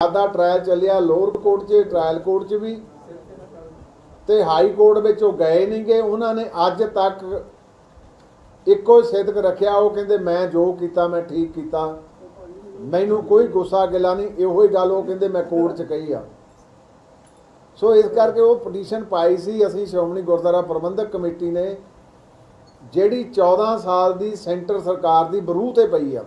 ਦਾ trial ਚੱਲਿਆ lower court 'ਚ trial court 'ਚ ਵੀ। ਤੇ ਹਾਈ ਕੋਰਟ ਵਿੱਚ ਉਹ ਗਏ ਨਹੀਂ ਗਏ ਉਹਨਾਂ ਨੇ ਅੱਜ ਤੱਕ ਇੱਕੋ ਹੀ ਸਿੱਧਕ ਰੱਖਿਆ। ਉਹ ਕਹਿੰਦੇ, ਮੈਂ ਜੋ ਕੀਤਾ, ਮੈਂ ਠੀਕ ਕੀਤਾ। ਮੈਨੂੰ ਕੋਈ ਗੁੱਸਾ ਗਿਲਾ ਨਹੀਂ ਇਹੋ ਹੀ ਗੱਲ ਉਹ ਕਹਿੰਦੇ, ਮੈਂ ਕੋਰਟ 'ਚ ਕਹੀ ਆ। ਸੋ ਇਸ ਕਰਕੇ ਉਹ ਪਟੀਸ਼ਨ ਪਾਈ ਸੀ। ਅਸੀਂ ਸ਼੍ਰੋਮਣੀ ਗੁਰਦੁਆਰਾ ਪ੍ਰਬੰਧਕ ਕਮੇਟੀ ਨੇ, ਜਿਹੜੀ 14 ਸਾਲ ਦੀ ਸੈਂਟਰ ਸਰਕਾਰ ਦੀ ਬਰੂਹ ਤੇ ਪਈ ਆ।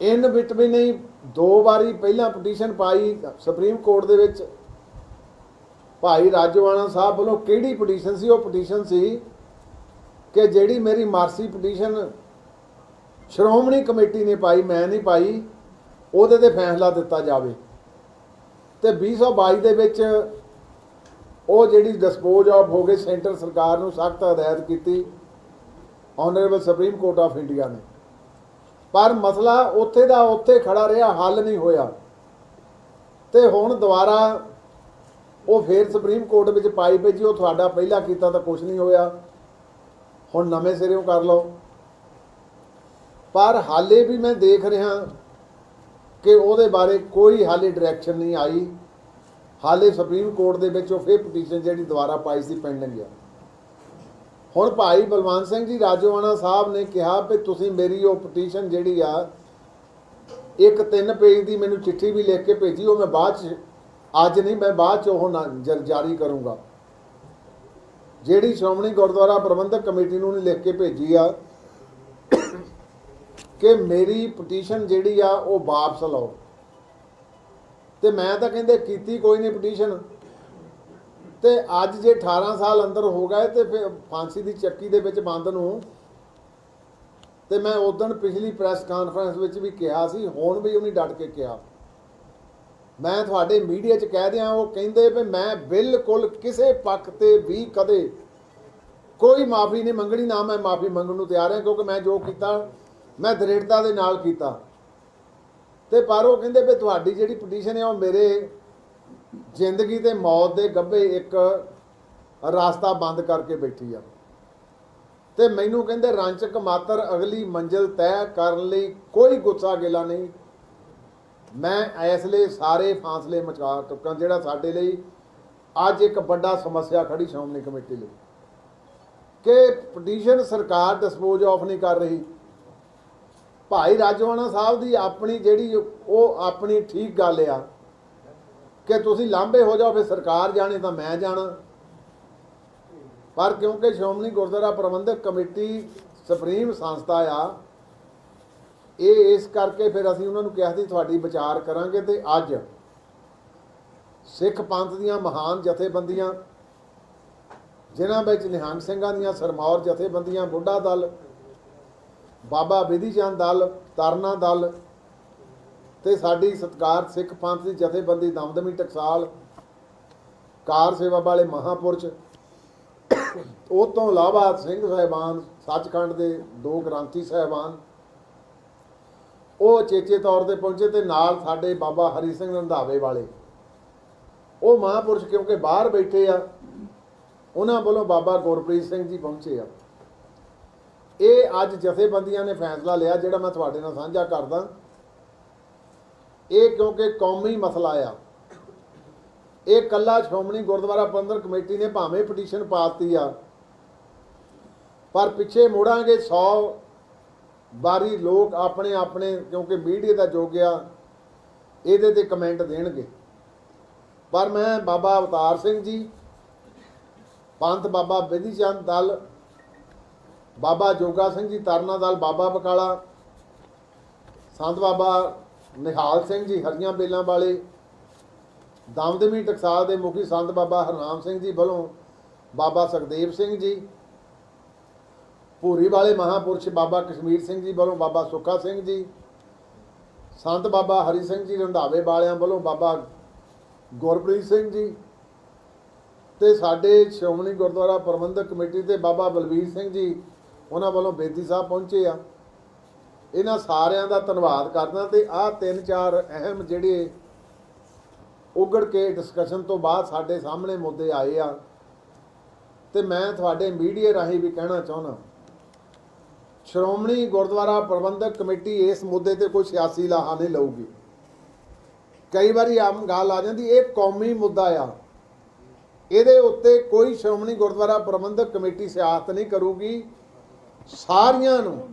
ਇਨ ਬਿਟ ਵੀ ਨਹੀਂ ਦੋ ਵਾਰੀ ਪਹਿਲਾਂ ਪਟੀਸ਼ਨ ਪਾਈ ਸੁਪਰੀਮ ਕੋਰਟ ਦੇ ਵਿੱਚ। ਭਾਈ ਰਾਜਵਾਨਾ ਸਾਹਿਬ ਵੱਲੋਂ ਕਿਹੜੀ ਪਟੀਸ਼ਨ ਸੀ? ਉਹ ਪਟੀਸ਼ਨ ਸੀ ਕਿ ਜਿਹੜੀ ਮੇਰੀ ਮਾਰਸੀ ਪਟੀਸ਼ਨ ਸ਼੍ਰੋਮਣੀ ਕਮੇਟੀ ਨੇ ਪਾਈ, ਮੈਂ ਨਹੀਂ ਪਾਈ, ਉਹਦੇ ਤੇ ਫੈਸਲਾ ਦਿੱਤਾ ਜਾਵੇ। ਤੇ 2022 ਦੇ ਵਿੱਚ ਉਹ ਜਿਹੜੀ ਡਿਸਪੋਜ਼ ਆਫ ਹੋ ਗਈ, ਸੈਂਟਰ ਸਰਕਾਰ ਨੂੰ ਸਖਤ ਹਦਾਇਤ ਕੀਤੀ honourable Supreme Court of India ਨੇ। ਪਰ ਮਸਲਾ ਉੱਥੇ ਦਾ ਉੱਥੇ ਖੜਾ ਰਿਹਾ, ਹੱਲ ਨਹੀਂ ਹੋਇਆ। ਤੇ ਹੁਣ ਦੁਬਾਰਾ ਉਹ ਫੇਰ ਸੁਪਰੀਮ ਕੋਰਟ ਵਿੱਚ ਪਾਈ ਪਈ ਜੀ, ਉਹ ਤੁਹਾਡਾ ਪਹਿਲਾਂ ਕੀਤਾ ਤਾਂ ਕੁਝ ਨਹੀਂ ਹੋਇਆ। ਹੁਣ ਨਵੇਂ ਸਿਰਿਓਂ ਕਰ ਲਓ। ਪਰ ਹਾਲੇ ਵੀ ਮੈਂ ਦੇਖ ਰਿਹਾ ਕਿ ਉਹਦੇ ਬਾਰੇ ਕੋਈ ਹਾਲੇ ਡਾਇਰੈਕਸ਼ਨ ਨਹੀਂ ਆਈ। ਹਾਲੇ ਸੁਪਰੀਮ ਕੋਰਟ ਦੇ ਵਿੱਚ ਉਹ ਫੇਰ ਪਟੀਸ਼ਨ ਜਿਹੜੀ ਦੁਬਾਰਾ ਪਾਈ ਸੀ ਪੈਂਡਿੰਗ ਆ। ਹੁਣ ਭਾਈ ਬਲਵੰਤ ਸਿੰਘ ਜੀ ਰਾਜੋਆਣਾ ਸਾਹਿਬ ਨੇ ਕਿਹਾ ਵੀ ਤੁਸੀਂ ਮੇਰੀ ਉਹ ਪਟੀਸ਼ਨ ਜਿਹੜੀ ਆ, ਇੱਕ ਤਿੰਨ ਪੇਜ ਦੀ ਮੈਨੂੰ ਚਿੱਠੀ ਵੀ ਲਿਖ ਕੇ ਭੇਜੀ, ਉਹ ਮੈਂ ਬਾਅਦ ਚ, ਅੱਜ ਨਹੀਂ, ਮੈਂ ਬਾਅਦ ਚ ਉਹ ਨਾ- ਜ- ਜਾਰੀ ਕਰੂੰਗਾ। ਜਿਹੜੀ ਸ਼੍ਰੋਮਣੀ ਗੁਰਦੁਆਰਾ ਪ੍ਰਬੰਧਕ ਕਮੇਟੀ ਨੂੰ ਨੇ ਲਿਖ ਕੇ ਭੇਜੀ ਆ ਕਿ ਮੇਰੀ ਪਟੀਸ਼ਨ ਜਿਹੜੀ ਆ, ਉਹ ਵਾਪਸ ਲਓ। ਤੇ ਮੈਂ ਤਾਂ ਕਹਿੰਦੇ ਕੀਤੀ ਕੋਈ ਨਹੀਂ ਪਟੀਸ਼ਨ ਤੇ ਅੱਜ ਜੇ 18 ਸਾਲ ਅੰਦਰ ਹੋ ਗਏ ਤੇ ਫਿਰ ਫਾਂਸੀ ਦੀ ਚੱਕੀ ਦੇ ਵਿੱਚ ਬੰਦ ਨੂੰ, ਤੇ ਮੈਂ ਉਦੋਂ ਪਿਛਲੀ ਪ੍ਰੈਸ ਕਾਨਫਰੰਸ ਵਿੱਚ ਵੀ ਕਿਹਾ ਸੀ, ਹੁਣ ਵੀ ਉਹਨੇ ਡਟ ਕੇ ਕਿਹਾ। ਮੈਂ ਤੁਹਾਡੇ ਮੀਡੀਆ 'ਚ ਕਹਿ ਦਿਆਂ, ਉਹ ਕਹਿੰਦੇ ਵੀ ਮੈਂ ਬਿਲਕੁਲ ਕਿਸੇ ਪੱਖ ਤੇ ਵੀ ਕਦੇ ਕੋਈ ਮਾਫੀ ਨਹੀਂ ਮੰਗਣੀ, ਨਾ ਮੈਂ ਮਾਫੀ ਮੰਗਣ ਨੂੰ ਤਿਆਰ ਹਾਂ, ਕਿਉਂਕਿ ਮੈਂ ਜੋ ਕੀਤਾ, ਮੈਂ ਦ੍ਰਿੜਤਾ ਦੇ ਨਾਲ ਕੀਤਾ। ਤੇ ਪਰ ਉਹ ਕਹਿੰਦੇ ਵੀ ਤੁਹਾਡੀ ਜਿਹੜੀ ਪਟੀਸ਼ਨ ਹੈ ਉਹ ਮੇਰੇ ਜ਼ਿੰਦਗੀ ਤੇ ਮੌਤ ਦੇ ਗੱਭੇ ਇੱਕ ਰਾਸਤਾ ਬੰਦ ਕਰਕੇ ਬੈਠੀ ਆ। ਤੇ ਮੈਨੂੰ ਕਹਿੰਦੇ, ਰਾਂਚਕ ਮਾਤਰ, ਅਗਲੀ ਮੰਜ਼ਿਲ ਤੈਅ ਕਰਨ ਲਈ ਕੋਈ ਗੁੱਸਾ ਗਿਲਾ ਨਹੀਂ। ਮੈਂ ਇਸ ਲਈ ਸਾਰੇ ਫਾਸਲੇ ਮਚਾ ਚੁੱਕਾ, ਜਿਹੜਾ ਸਾਡੇ ਲਈ ਅੱਜ ਇੱਕ ਵੱਡਾ ਸਮੱਸਿਆ ਖੜੀ ਸ਼੍ਰੋਮਣੀ ਕਮੇਟੀ ਲਈ। ਕਿ ਪਟੀਸ਼ਨ ਸਰਕਾਰ ਡਿਸਪੋਜ਼ ਆਫ ਨਹੀਂ ਕਰ ਰਹੀ। ਭਾਈ ਰਾਜਵਾਨਾ ਸਾਹਿਬ ਦੀ ਆਪਣੀ ਜਿਹੜੀ ਉਹ ਆਪਣੀ ਠੀਕ ਗੱਲ ਆ ਕਿ ਤੁਸੀਂ ਲਾਂਬੇ ਹੋ ਜਾਓ, ਫਿਰ ਸਰਕਾਰ ਜਾਣੇ ਤਾਂ ਮੈਂ ਜਾਣਾ। ਪਰ ਕਿਉਂਕਿ ਸ਼੍ਰੋਮਣੀ ਗੁਰਦੁਆਰਾ ਪ੍ਰਬੰਧਕ ਕਮੇਟੀ ਸੁਪਰੀਮ ਸੰਸਥਾ ਆ, ਇਹ ਇਸ ਕਰਕੇ ਫਿਰ ਅਸੀਂ ਉਹਨਾਂ ਨੂੰ ਕਿਹਾ ਸੀ, ਤੁਹਾਡੀ ਵਿਚਾਰ ਕਰਾਂਗੇ ਤੇ ਅੱਜ ਸਿੱਖ ਪੰਥ ਦੀਆਂ ਮਹਾਨ ਜਥੇਬੰਦੀਆਂ, ਜਿਨ੍ਹਾਂ ਵਿੱਚ ਨਿਹੰਗ ਸਿੰਘਾਂ ਦੀਆਂ ਸਰਮੌਰ ਜਥੇਬੰਦੀਆਂ, ਬੁੱਢਾ ਦਲ, ਬਾਬਾ ਵਿਧੀ ਚੰਦ ਦਲ, ਤਰਨਾ ਦਲ ਤੇ ਸਾਡੀ ਸਤਕਾਰ ਸਿੱਖ ਪੰਥ ਦੀ ਜਥੇਬੰਦੀ ਦਮਦਮੀ ਟਕਸਾਲ ਕਾਰ ਸੇਵਾ ਵਾਲੇ ਮਹਾਪੁਰਸ਼, ਉਹ ਤੋਂ ਇਲਾਵਾ ਸਿੰਘ ਸਾਹਿਬਾਨ, ਸੱਚਖੰਡ ਦੇ ਦੋ ਗ੍ਰੰਥੀ ਸਾਹਿਬਾਨ, ਉਹ ਚੇਚੇ ਤੌਰ ਤੇ ਪਹੁੰਚੇ ਤੇ ਨਾਲ ਸਾਡੇ ਬਾਬਾ ਹਰੀ ਸਿੰਘ ਰੰਧਾਵੇ ਵਾਲੇ। ਉਹ ਮਹਾਪੁਰਸ਼ ਕਿਉਂਕਿ ਬਾਹਰ ਬੈਠੇ ਆ, ਉਹਨਾਂ ਵੱਲੋਂ ਬਾਬਾ ਗੁਰਪ੍ਰੀਤ ਸਿੰਘ ਜੀ ਪਹੁੰਚੇ ਆ। ਇਹ ਅੱਜ ਜਥੇਬੰਦੀਆਂ ਨੇ ਫੈਸਲਾ ਲਿਆ, ਜਿਹੜਾ ਮੈਂ ਤੁਹਾਡੇ ਨਾਲ ਸਾਂਝਾ ਕਰਦਾ। ਇਹ ਕਿਉਂਕਿ ਕੌਮੀ ਮਸਲਾ ਆ। ਇਹ ਕੱਲਾ ਸ਼੍ਰੋਮਣੀ ਗੁਰਦੁਆਰਾ ਪ੍ਰਬੰਧਕ ਕਮੇਟੀ ਨੇ ਭਾਵੇਂ ਪਟੀਸ਼ਨ ਪਾਤੀ ਆ। ਪਰ ਪਿੱਛੇ ਮੁੜਾਂਗੇ 100 ਬਾਰੀ ਲੋਕ ਆਪਣੇ ਆਪਣੇ ਕਿਉਂਕਿ ਮੀਡੀਆ ਦਾ ਜੋਗ ਆ, ਇਹਦੇ ਤੇ ਕਮੈਂਟ ਦੇਣਗੇ। ਪਰ ਮੈਂ ਬਾਬਾ ਅਵਤਾਰ ਸਿੰਘ ਜੀ, ਪੰਥ ਬਾਬਾ ਵਿਧੀ ਚੰਦ ਦਲ, ਬਾਬਾ ਜੋਗਾ ਸਿੰਘ ਜੀ, ਤਰਨਾ ਦਲ, ਬਾਬਾ ਬਕਾਲਾ, ਸੰਤ ਬਾਬਾ ਨਿਹਾਲ ਸਿੰਘ ਜੀ, ਹਰੀਆਂ ਬੇਲਾਂ ਵਾਲੇ ਦਮਦਮੀ ਟਕਸਾਲ ਦੇ ਮੁਖੀ ਸੰਤ ਬਾਬਾ ਹਰਨਾਮ ਸਿੰਘ ਜੀ ਵੱਲੋਂ ਬਾਬਾ ਸੁਖਦੇਵ ਸਿੰਘ ਜੀ, ਭੂਰੀ ਵਾਲੇ ਮਹਾਪੁਰਸ਼ ਬਾਬਾ ਕਸ਼ਮੀਰ ਸਿੰਘ ਜੀ ਵੱਲੋਂ ਬਾਬਾ ਸੁੱਖਾ ਸਿੰਘ ਜੀ, ਸੰਤ ਬਾਬਾ ਹਰੀ ਸਿੰਘ ਜੀ ਰੰਧਾਵੇ ਵਾਲਿਆਂ ਵੱਲੋਂ ਬਾਬਾ ਗੁਰਪ੍ਰੀਤ ਸਿੰਘ ਜੀ ਤੇ ਸਾਡੇ ਸ਼੍ਰੋਮਣੀ ਗੁਰਦੁਆਰਾ ਪ੍ਰਬੰਧਕ ਕਮੇਟੀ ਤੇ ਬਾਬਾ ਬਲਬੀਰ ਸਿੰਘ ਜੀ, ਉਹਨਾਂ ਵੱਲੋਂ ਬੇਦੀ ਸਾਹਿਬ ਪਹੁੰਚੇ ਆ। ਇਹਨਾਂ ਸਾਰਿਆਂ ਦਾ ਧੰਨਵਾਦ ਕਰਦਾ ਤੇ ਆਹ ਤਿੰਨ ਚਾਰ ਅਹਿਮ ਜਿਹੜੇ ਉਗੜ ਕੇ ਡਿਸਕਸ਼ਨ ਤੋਂ ਬਾਅਦ ਸਾਡੇ ਸਾਹਮਣੇ ਮੁੱਦੇ ਆਏ ਆ। ਤੇ ਮੈਂ ਤੁਹਾਡੇ ਮੀਡੀਆ ਰਾਹੀਂ ਵੀ ਕਹਿਣਾ ਚਾਹੁੰਦਾ ਸ਼੍ਰੋਮਣੀ ਗੁਰਦੁਆਰਾ ਪ੍ਰਬੰਧਕ ਕਮੇਟੀ ਇਸ ਮੁੱਦੇ ਤੇ ਕੋਈ ਸਿਆਸੀ ਲਾਹਾ ਨਹੀਂ ਲਊਗੀ। ਕਈ ਵਾਰੀ ਆਮ ਗੱਲ ਆ ਜਾਂਦੀ, ਇਹ ਕੌਮੀ ਮੁੱਦਾ ਆ। ਇਹਦੇ ਉੱਤੇ ਕੋਈ ਸ਼੍ਰੋਮਣੀ ਗੁਰਦੁਆਰਾ ਪ੍ਰਬੰਧਕ ਕਮੇਟੀ ਸਿਆਸਤ ਨਹੀਂ ਕਰੂਗੀ। ਸਾਰੀਆਂ ਨੂੰ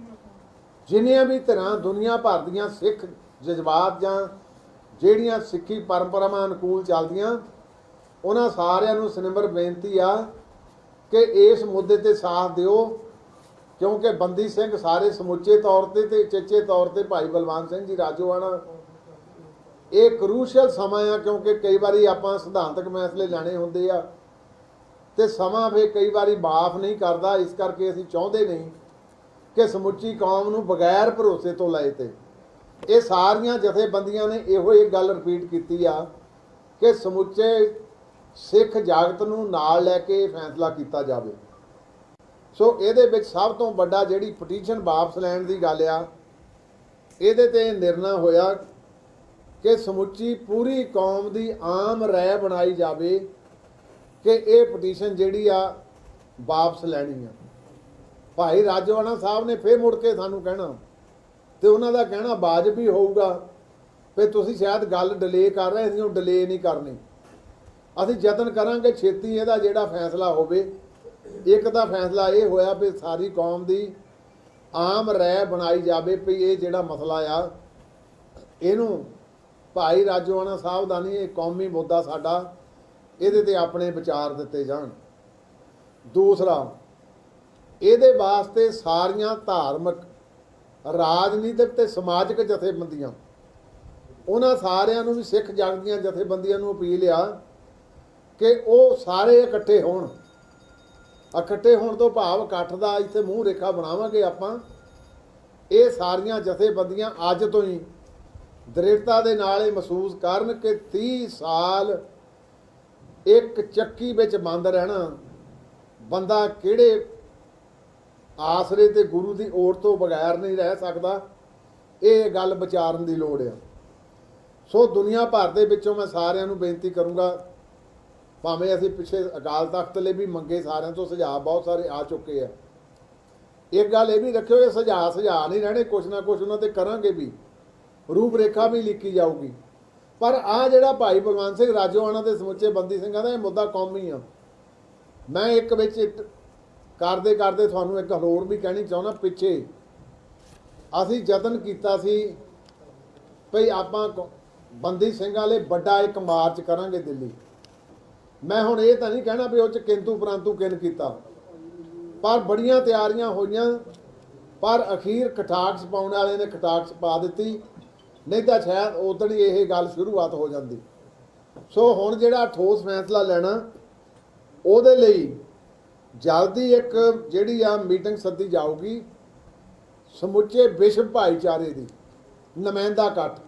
ਜਿੰਨੀਆਂ ਵੀ ਧਿਰਾਂ ਦੁਨੀਆ ਭਰ ਦੀਆਂ ਸਿੱਖ ਜਜ਼ਬਾਤ ਜਾਂ ਜਿਹੜੀਆਂ ਸਿੱਖੀ ਪਰੰਪਰਾਵਾਂ ਅਨੁਕੂਲ ਚੱਲਦੀਆਂ, ਉਹਨਾਂ ਸਾਰਿਆਂ ਨੂੰ ਸਨਿਮਰ ਬੇਨਤੀ ਆ ਕਿ ਇਸ ਮੁੱਦੇ ਤੇ ਸਾਥ ਦਿਓ, ਕਿਉਂਕਿ ਬੰਦੀ ਸਿੰਘ ਸਾਰੇ ਸਮੁੱਚੇ ਤੌਰ ਤੇ ਤੇ ਚੇਚੇ ਤੌਰ ਤੇ ਭਾਈ ਬਲਵੰਤ ਸਿੰਘ ਜੀ ਰਾਜੋਆਣਾ ਇਹ ਕਰੂਸ਼ਲ ਸਮਾਂ ਆ ਕਿਉਂਕਿ ਕਈ ਵਾਰੀ ਆਪਾਂ ਸਿਧਾਂਤਕ ਮਸਲੇ ਲੈਣੇ ਹੁੰਦੇ ਆ ਤੇ ਸਮਾਂ ਫੇ ਕਈ ਵਾਰੀ ਮਾਫ ਨਹੀਂ ਕਰਦਾ, ਇਸ ਕਰਕੇ ਅਸੀਂ ਚਾਹੁੰਦੇ ਨਹੀਂ ਕਿ ਸਮੁੱਚੀ ਕੌਮ ਨੂੰ ਬਗੈਰ ਭਰੋਸੇ ਤੋਂ ਲਏ ਤੇ। ਇਹ ਸਾਰੀਆਂ ਜਥੇਬੰਦੀਆਂ ਨੇ ਇਹੋ ਇੱਕ ਗੱਲ ਰਿਪੀਟ ਕੀਤੀ ਆ ਕਿ ਸਮੁੱਚੇ ਸਿੱਖ ਜਾਗਤ ਨੂੰ ਨਾਲ ਲੈ ਕੇ ਇਹ ਫੈਸਲਾ ਕੀਤਾ ਜਾਵੇ। ਸੋ ਇਹਦੇ ਵਿੱਚ ਸਭ ਤੋਂ ਵੱਡਾ ਜਿਹੜੀ ਪਟੀਸ਼ਨ ਵਾਪਸ ਲੈਣ ਦੀ ਗੱਲ ਆ, ਇਹਦੇ ਤੇ ਨਿਰਣਾ ਹੋਇਆ ਕਿ ਸਮੁੱਚੀ ਪੂਰੀ ਕੌਮ ਦੀ ਆਮ ਰਾਏ ਬਣਾਈ ਜਾਵੇ ਕਿ ਇਹ ਪਟੀਸ਼ਨ ਜਿਹੜੀ ਆ ਵਾਪਸ ਲੈਣੀ ਆ। ਭਾਈ ਰਾਜਵਾਨਾ ਸਾਹਿਬ ਨੇ ਫੇਰ ਮੁੜ ਕੇ ਸਾਨੂੰ ਕਹਿਣਾ ਤੇ ਉਹਨਾਂ ਦਾ ਕਹਿਣਾ ਵਾਜਬ ਹੀ ਹੋਊਗਾ। ਵੀ ਤੁਸੀਂ ਸ਼ਾਇਦ ਗੱਲ ਡਿਲੇ ਕਰ ਰਹੇ ਸੀ, ਉਹ ਡਿਲੇ ਨਹੀਂ ਕਰਨੀ। ਅਸੀਂ ਯਤਨ ਕਰਾਂਗੇ ਛੇਤੀ ਇਹਦਾ ਜਿਹੜਾ ਫੈਸਲਾ ਹੋਵੇ। ਇੱਕ ਤਾਂ ਫੈਸਲਾ ਇਹ ਹੋਇਆ ਵੀ ਸਾਰੀ ਕੌਮ ਦੀ ਆਮ ਰਾਏ ਬਣਾਈ ਜਾਵੇ ਵੀ ਇਹ ਜਿਹੜਾ ਮਸਲਾ ਆ, ਇਹਨੂੰ ਭਾਈ ਰਾਜਵਾਨਾ ਸਾਹਿਬ ਦਾ ਨਹੀਂ, ਇਹ ਕੌਮੀ ਮੁੱਦਾ ਸਾਡਾ, ਇਹਦੇ ਤੇ ਆਪਣੇ ਵਿਚਾਰ ਦਿੱਤੇ ਜਾਣ। ਦੂਸਰਾ ਇਹਦੇ ਵਾਸਤੇ ਸਾਰੀਆਂ ਧਾਰਮਿਕ, ਰਾਜਨੀਤਿਕ ਤੇ ਸਮਾਜਿਕ ਜਥੇਬੰਦੀਆਂ, ਉਹਨਾਂ ਸਾਰਿਆਂ ਨੂੰ ਵੀ ਸਿੱਖ ਜਗਤ ਦੀਆਂ ਜਥੇਬੰਦੀਆਂ ਨੂੰ ਅਪੀਲ ਆ ਕਿ ਉਹ ਸਾਰੇ ਇਕੱਠੇ ਹੋਣ। ਇਕੱਠੇ ਹੋਣ ਤੋਂ ਭਾਵ ਇਕੱਠ ਦਾ ਇੱਥੇ ਮੂੰਹ ਰੇਖਾ ਬਣਾਵਾਂਗੇ ਆਪਾਂ। ਇਹ ਸਾਰੀਆਂ ਜਥੇਬੰਦੀਆਂ ਅੱਜ ਤੋਂ ਹੀ ਦ੍ਰਿੜਤਾ ਦੇ ਨਾਲ ਇਹ ਮਹਿਸੂਸ ਕਰਨ ਕਿ 30 ਸਾਲ ਇੱਕ ਚੱਕੀ ਵਿੱਚ ਬੰਦ ਰਹਿਣਾ ਬੰਦਾ ਕਿਹੜੇ ਆਸਰੇ ਤੇ ਗੁਰੂ ਦੀ ਓਟ ਤੋਂ ਬਗੈਰ ਨਹੀਂ ਰਹਿ ਸਕਦਾ, ਇਹ ਗੱਲ ਵਿਚਾਰਨ ਦੀ ਲੋੜ ਆ। ਸੋ ਦੁਨੀਆ ਭਰ ਦੇ ਵਿੱਚੋਂ ਮੈਂ ਸਾਰਿਆਂ ਨੂੰ ਬੇਨਤੀ ਕਰੂੰਗਾ, ਭਾਵੇਂ ਅਸੀਂ ਪਿੱਛੇ ਅਕਾਲ ਤਖਤ ਲਈ ਵੀ ਮੰਗੇ, ਸਾਰਿਆਂ ਤੋਂ ਸੁਝਾਅ ਬਹੁਤ ਸਾਰੇ ਆ ਚੁੱਕੇ ਆ। ਇੱਕ ਗੱਲ ਇਹ ਵੀ ਰੱਖਿਓ, ਇਹ ਸੁਝਾਅ ਸੁਝਾਅ ਨਹੀਂ ਰਹਿਣੇ, ਕੁਛ ਨਾ ਕੁਛ ਉਹਨਾਂ ਤੇ ਕਰਾਂਗੇ ਵੀ ਰੂਪ ਰੇਖਾ ਵੀ ਲਿਖੀ ਜਾਊਗੀ। ਪਰ ਆ ਜਿਹੜਾ ਭਾਈ ਭਗਵਾਨ ਸਿੰਘ ਰਾਜੋਆਣਾ ਦੇ ਸਮੁੱਚੇ ਬੰਦੀ ਸਿੰਘਾਂ ਦਾ ਇਹ ਮੁੱਦਾ ਕੌਮੀ ਆ। ਮੈਂ ਇੱਕ ਵਿੱਚ ਕਰਦੇ ਕਰਦੇ ਤੁਹਾਨੂੰ ਇੱਕ ਹੋਰ ਵੀ ਕਹਿਣੀ ਚਾਹੁੰਦਾ ਪਿੱਛੇ। ਅਸੀਂ ਯਤਨ ਕੀਤਾ ਸੀ ਭਈ ਆਪਾਂ ਬੰਦੀ ਸਿੰਘਾਂ ਲਈ ਵੱਡਾ ਇੱਕ ਮਾਰਚ ਕਰਾਂਗੇ ਦਿੱਲੀ। ਮੈਂ ਹੁਣ ਇਹ ਤਾਂ ਨਹੀਂ ਕਹਿਣਾ ਵੀ ਉਹ ਚ ਕਿੰਤੂ ਪਰੰਤੂ ਕਿਨ ਕੀਤਾ। ਪਰ ਬੜੀਆਂ ਤਿਆਰੀਆਂ ਹੋਈਆਂ, ਪਰ ਅਖੀਰ ਕਟਾਕਸ ਪਾਉਣ ਵਾਲੇ ਨੇ ਕਟਾਕਸ ਪਾ ਦਿੱਤੀ, ਨਹੀਂ ਤਾਂ ਸ਼ਾਇਦ ਉਦੋਂ ਹੀ ਇਹ ਗੱਲ ਸ਼ੁਰੂਆਤ ਹੋ ਜਾਂਦੀ। ਸੋ ਹੁਣ ਜਿਹੜਾ ਠੋਸ ਫੈਸਲਾ ਲੈਣਾ, ਉਹਦੇ ਲਈ ਜਲਦੀ ਇੱਕ ਜਿਹੜੀ ਆ ਮੀਟਿੰਗ ਸੱਦੀ ਜਾਊਗੀ ਸਮੁੱਚੇ ਵਿਸ਼ਵ ਭਾਈਚਾਰੇ ਦੀ, ਨੁਮਾਇੰਦਾ ਇਕੱਠ।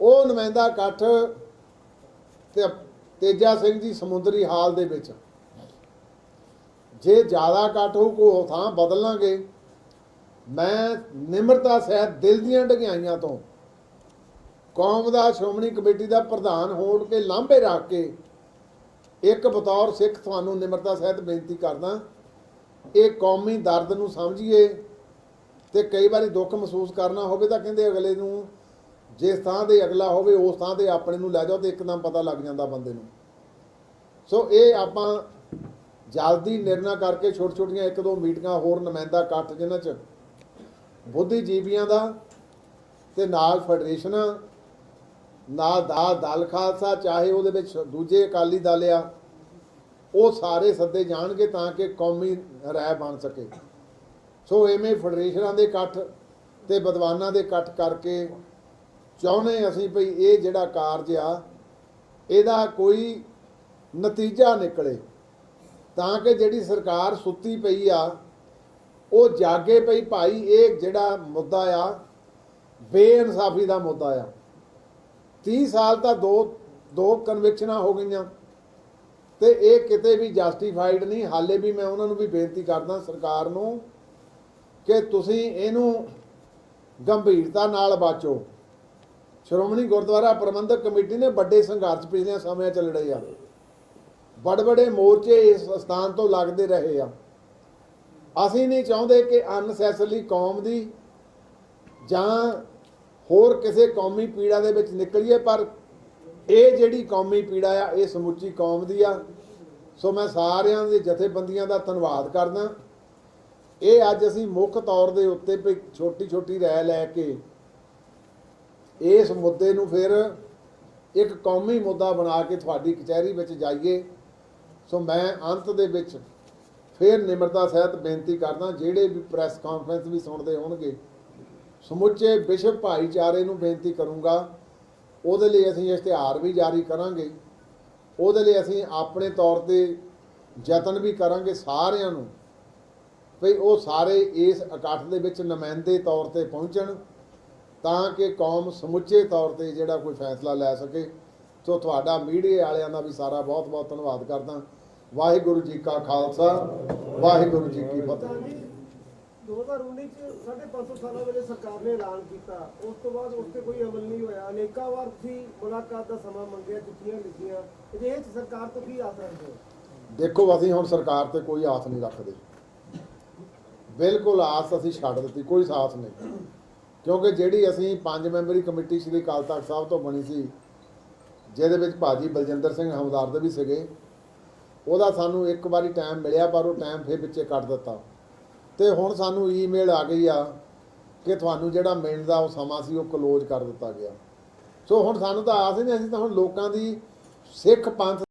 ਉਹ ਨੁਮਾਇੰਦਾ ਇਕੱਠ ਤੇ ਤੇਜਾ ਸਿੰਘ ਜੀ ਸਮੁੰਦਰੀ ਹਾਲ ਦੇ ਵਿੱਚ। ਜੇ ਜ਼ਿਆਦਾ ਇਕੱਠ ਹੋ ਕੋ ਥਾਂ ਬਦਲਾਂਗੇ। ਮੈਂ ਨਿਮਰਤਾ ਸਹਿਤ ਦਿਲ ਦੀਆਂ ਢਗਿਆਈਆਂ ਤੋਂ ਕੌਮ ਦਾ ਸ਼੍ਰੋਮਣੀ ਕਮੇਟੀ ਦਾ ਪ੍ਰਧਾਨ ਹੋਣ ਕੇ ਲਾਂਭੇ ਰੱਖ ਕੇ ਇੱਕ ਬਤੌਰ ਸਿੱਖ ਤੁਹਾਨੂੰ ਨਿਮਰਤਾ ਸਹਿਤ ਬੇਨਤੀ ਕਰਦਾ, ਇਹ ਕੌਮੀ ਦਰਦ ਨੂੰ ਸਮਝੀਏ ਤੇ ਕਈ ਵਾਰੀ ਦੁੱਖ ਮਹਿਸੂਸ ਕਰਨਾ ਹੋਵੇ ਤਾਂ ਕਹਿੰਦੇ ਅਗਲੇ ਨੂੰ ਜਿਸ ਥਾਂ 'ਤੇ ਅਗਲਾ ਹੋਵੇ, ਉਸ ਥਾਂ ਤੇ ਆਪਣੇ ਨੂੰ ਲੈ ਜਾਓ ਤੇ ਇੱਕਦਮ ਪਤਾ ਲੱਗ ਜਾਂਦਾ ਬੰਦੇ ਨੂੰ। ਸੋ ਇਹ ਆਪਾਂ ਜਲਦੀ ਨਿਰਣਾ ਕਰਕੇ ਛੋਟ ਛੋਟੀਆਂ ਇੱਕ ਦੋ ਮੀਟਿੰਗਾਂ ਹੋਰ ਨੁਮਾਇੰਦਾ ਇਕੱਠ ਜਿਨ੍ਹਾਂ ਚ ਬੁੱਧੀਜੀਵੀਆਂ ਦਾ ਤੇ ਨਾਲ ਫੈਡਰੇਸ਼ਨਾਂ ਨਾ ਦਾ ਦਲ ਖਾਲਸਾ, ਚਾਹੇ ਉਹਦੇ ਵਿੱਚ ਦੂਜੇ ਅਕਾਲੀ ਦਲ ਆ, ਉਹ ਸਾਰੇ ਸੱਦੇ ਜਾਣਗੇ ਤਾਂ ਕਿ ਕੌਮੀ ਰਾਏ ਬਣ ਸਕੇ। ਸੋ ਐਵੇਂ ਫੈਡਰੇਸ਼ਨਾਂ ਦੇ ਇਕੱਠ ਤੇ ਵਿਦਵਾਨਾਂ ਦੇ ਇਕੱਠ ਕਰਕੇ ਚਾਹੁੰਦੇ ਅਸੀਂ ਭਈ ਇਹ ਜਿਹੜਾ ਕਾਰਜ ਆ, ਇਹਦਾ ਕੋਈ ਨਤੀਜਾ ਨਿਕਲੇ। ਤਾਂ ਕਿ ਜਿਹੜੀ ਸਰਕਾਰ ਸੁੱਤੀ ਪਈ ਆ, ਉਹ ਜਾਗੇ ਪਈ ਭਾਈ, ਇਹ ਜਿਹੜਾ ਮੁੱਦਾ ਆ, ਬੇਇਨਸਾਫੀ ਦਾ ਮੁੱਦਾ ਆ। 30 ਸਾਲ ਤਾਂ ਦੋ ਦੋ ਕਨਵਿਕਸ਼ਨਾਂ ਹੋ ਗਈਆਂ। ਤੇ ਇਹ ਕਿਤੇ ਵੀ ਜਸਟੀਫਾਈਡ ਨਹੀਂ, ਹਾਲੇ ਵੀ ਮੈਂ ਉਹਨਾਂ ਨੂੰ ਵੀ ਬੇਨਤੀ ਕਰਦਾ ਸਰਕਾਰ ਨੂੰ ਕਿ ਤੁਸੀਂ ਇਹਨੂੰ ਗੰਭੀਰਤਾ ਨਾਲ ਬਾਚੋ ਸ਼੍ਰੋਮਣੀ ਗੁਰਦੁਆਰਾ ਪ੍ਰਬੰਧਕ ਕਮੇਟੀ ਨੇ ਵੱਡੇ ਸੰਘਰਸ਼ ਪਿਛਲੇ ਸਮਿਆਂ ਚ ਲੜੇ ਆ। ਬੜੇ ਬੜੇ ਮੋਰਚੇ ਇਸ ਸਥਾਨ ਤੋਂ ਲੱਗਦੇ ਰਹੇ ਆ। ਅਸੀਂ ਨਹੀਂ ਚਾਹੁੰਦੇ ਕਿ ਅਨਸੈਸਰਲੀ ਕੌਮ ਦੀ ਜਾਂ ਹੋਰ ਕਿਸੇ ਕੌਮੀ ਪੀੜਾ ਦੇ ਵਿੱਚ ਨਿਕਲੀਏ, ਪਰ ਇਹ ਜਿਹੜੀ ਕੌਮੀ ਪੀੜਾ ਆ, ਇਹ ਸਮੁੱਚੀ ਕੌਮ ਦੀ ਆ। ਸੋ ਮੈਂ ਸਾਰਿਆਂ ਦੇ ਜਥੇਬੰਦੀਆਂ ਦਾ ਧੰਨਵਾਦ ਕਰਦਾ। ਇਹ ਅੱਜ ਅਸੀਂ ਮੁੱਖ ਤੌਰ ਦੇ ਉੱਤੇ ਵੀ ਛੋਟੀ ਛੋਟੀ ਰਾਇ ਲੈ ਕੇ ਇਸ ਮੁੱਦੇ ਨੂੰ ਫਿਰ ਇੱਕ ਕੌਮੀ ਮੁੱਦਾ ਬਣਾ ਕੇ ਤੁਹਾਡੀ ਕਚਹਿਰੀ ਵਿੱਚ ਜਾਈਏ। ਸੋ ਮੈਂ ਅੰਤ ਦੇ ਵਿੱਚ ਫਿਰ ਨਿਮਰਤਾ ਸਹਿਤ ਬੇਨਤੀ ਕਰਦਾ, ਜਿਹੜੇ ਵੀ ਪ੍ਰੈਸ ਕਾਨਫਰੰਸ ਵੀ ਸੁਣਦੇ ਹੋਣਗੇ ਸਮੁੱਚੇ ਵਿਸ਼ਵ ਭਾਈਚਾਰੇ ਨੂੰ ਬੇਨਤੀ ਕਰੂੰਗਾ, ਉਹਦੇ ਲਈ ਅਸੀਂ ਇਸ਼ਤਿਹਾਰ ਵੀ ਜਾਰੀ ਕਰਾਂਗੇ, ਉਹਦੇ ਲਈ ਅਸੀਂ ਆਪਣੇ ਤੌਰ ਤੇ ਯਤਨ ਵੀ ਕਰਾਂਗੇ ਸਾਰਿਆਂ ਨੂੰ ਵੀ ਉਹ ਸਾਰੇ ਇਸ ਇਕੱਠ ਦੇ ਵਿੱਚ ਨੁਮਾਇੰਦੇ ਤੌਰ ਤੇ ਪਹੁੰਚਣ, ਤਾਂ ਕਿ ਕੌਮ ਸਮੁੱਚੇ ਤੌਰ ਤੇ ਜਿਹੜਾ ਕੋਈ ਫੈਸਲਾ ਲੈ ਸਕੇ। ਸੋ ਤੁਹਾਡਾ ਮੀਡੀਆ ਵਾਲਿਆਂ ਦਾ ਵੀ ਸਾਰਾ ਬਹੁਤ ਬਹੁਤ ਧੰਨਵਾਦ ਕਰਦਾ। ਵਾਹਿਗੁਰੂ ਜੀ ਕਾ ਖਾਲਸਾ, ਵਾਹਿਗੁਰੂ ਜੀ ਕੀ ਫਤਿਹ। 2019 ਚ 550 ਸਾਲਾਂ ਵੇਲੇ ਸਰਕਾਰ ਨੇ ਐਲਾਨ ਕੀਤਾ। ਉਸ ਤੋਂ ਬਾਅਦ ਉਸ ਤੇ ਕੋਈ ਅਮਲ ਨਹੀਂ ਹੋਇਆ। ਅਨੇਕਾਂ ਵਾਰ ਤੁਸੀਂ ਮੁਲਾਕਾਤ ਦਾ ਸਮਾਂ ਮੰਗਿਆ, ਚਿੱਠੀਆਂ ਲਿਖੀਆਂ। ਅਜਿਹੇ ਚ ਸਰਕਾਰ ਤੋਂ ਕੀ ਆਸ ਰੱਖਦੇ ਹੋ? ਦੇਖੋ, ਅਸੀਂ ਹੁਣ ਸਰਕਾਰ ਤੇ ਕੋਈ ਆਸ ਨਹੀਂ ਰੱਖਦੇ। ਬਿਲਕੁਲ ਆਸ ਅਸੀਂ ਛੱਡ ਦਿੱਤੀ, ਕੋਈ ਸਾਥ ਨਹੀਂ। ਕਿਉਂਕਿ ਜਿਹੜੀ ਅਸੀਂ ਪੰਜ ਮੈਂਬਰੀ ਕਮੇਟੀ ਸ੍ਰੀ ਅਕਾਲ ਤਖਤ ਸਾਹਿਬ ਤੋਂ ਬਣੀ ਸੀ, ਜਿਹਦੇ ਵਿੱਚ ਭਾਜੀ ਬਲਜਿੰਦਰ ਸਿੰਘ ਹਮਦਾਰ ਦੇ ਵੀ ਸੀਗੇ, ਉਹਦਾ ਸਾਨੂੰ ਇੱਕ ਵਾਰੀ ਟਾਈਮ ਮਿਲਿਆ, ਪਰ ਉਹ ਟਾਈਮ ਫਿਰ ਵਿੱਚੇ ਕੱਟ ਦਿੱਤਾ। ਤੇ ਹੁਣ ਸਾਨੂੰ ਈਮੇਲ ਆ ਗਈ ਆ ਕਿ ਤੁਹਾਨੂੰ ਜਿਹੜਾ ਮਿਲਣ ਦਾ ਉਹ ਸਮਾਂ ਸੀ ਉਹ ਕਲੋਜ਼ ਕਰ ਦਿੱਤਾ ਗਿਆ। ਸੋ ਹੁਣ ਸਾਨੂੰ ਤਾਂ ਆਸ ਹੀ ਨਹੀਂ, ਅਸੀਂ ਤਾਂ ਹੁਣ ਲੋਕਾਂ ਦੀ ਸਿੱਖ ਪੰਥ